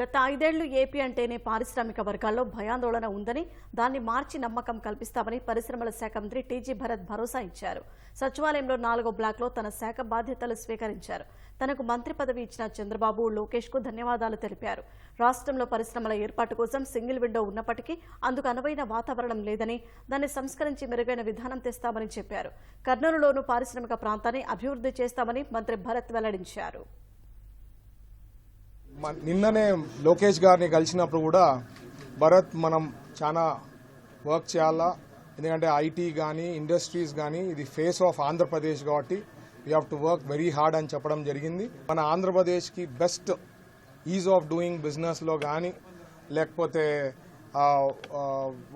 గత ఐదేళ్ళు ఏపీ అంటేనే పారిశ్రామిక వర్గాల్లో భయాందోళన ఉందని దాన్ని మార్చి నమ్మకం కల్పిస్తామని పరిశ్రమల శాఖ మంత్రి టీజీ భరత్ భరోసా ఇచ్చారు. సచివాలయంలో నాలుగో బ్లాక్లో తన శాఖ బాధ్యతలు స్వీకరించారు. తనకు మంత్రి పదవి ఇచ్చిన చంద్రబాబు లోకేష్కు ధన్యవాదాలు తెలిపారు. రాష్ట్రంలో పరిశ్రమల ఏర్పాటు కోసం సింగిల్ విండో ఉన్నప్పటికీ అందుకు అనువైన వాతావరణం లేదని దాన్ని సంస్కరించి మెరుగైన విధానం తెస్తామని చెప్పారు. కర్నూలులోనూ పారిశ్రామిక ప్రాంతాన్ని అభివృద్ధి చేస్తామని మంత్రి భరత్ వెల్లడించారు. నిన్ననే లోకేష్ గారిని కలిసినప్పుడు కూడా భరత్ మనం చాలా వర్క్ చేయాలా? ఎందుకంటే ఐటీ కానీ ఇండస్ట్రీస్ కానీ ఇది ఫేస్ ఆఫ్ ఆంధ్రప్రదేశ్ కాబట్టి we have to work very hard అని చెప్పడం జరిగింది. మన ఆంధ్రప్రదేశ్కి బెస్ట్ ఈజ్ ఆఫ్ డూయింగ్ బిజినెస్లో కానీ లేకపోతే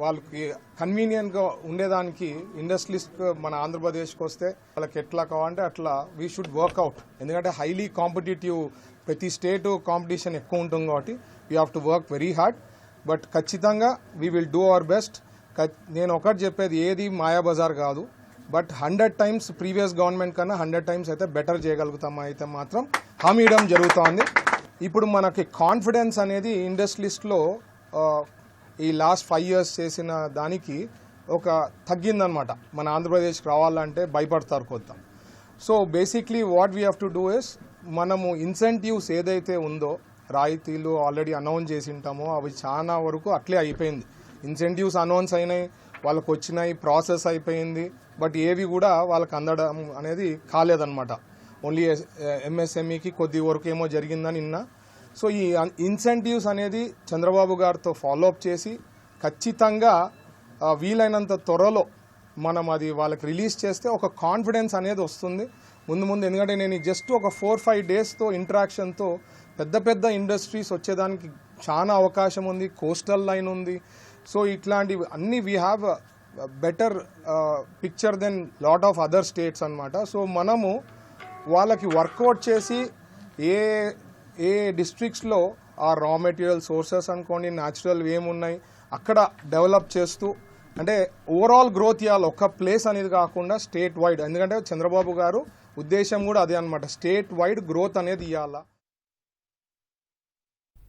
వాళ్ళకి కన్వీనియంట్గా ఉండేదానికి ఇండస్ట్రీస్ మన ఆంధ్రప్రదేశ్కి వస్తే వాళ్ళకి ఎట్లా కావాలంటే అట్లా వీ షుడ్ వర్క్అవుట్ ఎందుకంటే హైలీ కాంపిటేటివ్ ప్రతి స్టేటు కాంపిటీషన్ ఎక్కువ ఉంటుంది కాబట్టి we have to work very hard but ఖచ్చితంగా we will do our best నేను ఒకటి చెప్పేది ఏది మాయాబజార్ కాదు. But hundred times previous government కన్నా హండ్రెడ్ టైమ్స్ అయితే బెటర్ చేయగలుగుతాం అయితే మాత్రం హామీ ఇవ్వడం జరుగుతోంది. ఇప్పుడు మనకి కాన్ఫిడెన్స్ అనేది ఇండస్ట్రీస్లో ఈ లాస్ట్ ఫైవ్ ఇయర్స్ చేసిన దానికి ఒక తగ్గిందనమాట మన ఆంధ్రప్రదేశ్కి రావాలంటే భయపడతారు కొత్త so basically what we have to do is మనము ఇన్సెంటివ్స్ ఏదైతే ఉందో రాయితీలు ఆల్రెడీ అనౌన్స్ చేసి ఉంటామో అవి చాలా వరకు అట్లే అయిపోయింది. ఇన్సెంటివ్స్ అనౌన్స్ అయినాయి వాళ్ళకి వచ్చినాయి ప్రాసెస్ అయిపోయింది బట్ ఏవి కూడా వాళ్ళకి అందడం అనేది కాలేదన్నమాట. ఓన్లీ ఎంఎస్ఎంఈకి eh, కొద్ది వరకు ఏమో జరిగిందని నిన్న సో ఈ ఇన్సెంటివ్స్ అనేది చంద్రబాబు గారితో ఫాలో అప్ చేసి ఖచ్చితంగా వీలైనంత త్వరలో మనం అది వాళ్ళకి రిలీజ్ చేస్తే ఒక కాన్ఫిడెన్స్ అనేది వస్తుంది. ముందు ముందు ఎందుకంటే నేను జస్ట్ ఒక ఫోర్ ఫైవ్ డేస్తో ఇంటరాక్షన్తో పెద్ద పెద్ద ఇండస్ట్రీస్ వచ్చేదానికి చాలా అవకాశం ఉంది కోస్టల్ లైన్ ఉంది. సో ఇట్లాంటివి అన్నీ we have better picture than lot of other states అన్నమాట. సో మనము వాళ్ళకి వర్కౌట్ చేసి ఏ ఏ డిస్ట్రిక్ట్స్లో ఆ రా మెటీరియల్ సోర్సెస్ అనుకోండి న్యాచురల్ ఏమున్నాయి అక్కడ డెవలప్ చేస్తూ అంటే ఓవరాల్ గ్రోత్ ఇవ్వాలి ఒక్క ప్లేస్ అనేది కాకుండా స్టేట్ వైడ్ ఎందుకంటే చంద్రబాబు గారు ఉద్దేశం కూడా అదే అనమాట స్టేట్ వైడ్ గ్రోత్ అనేది ఇవ్వాలా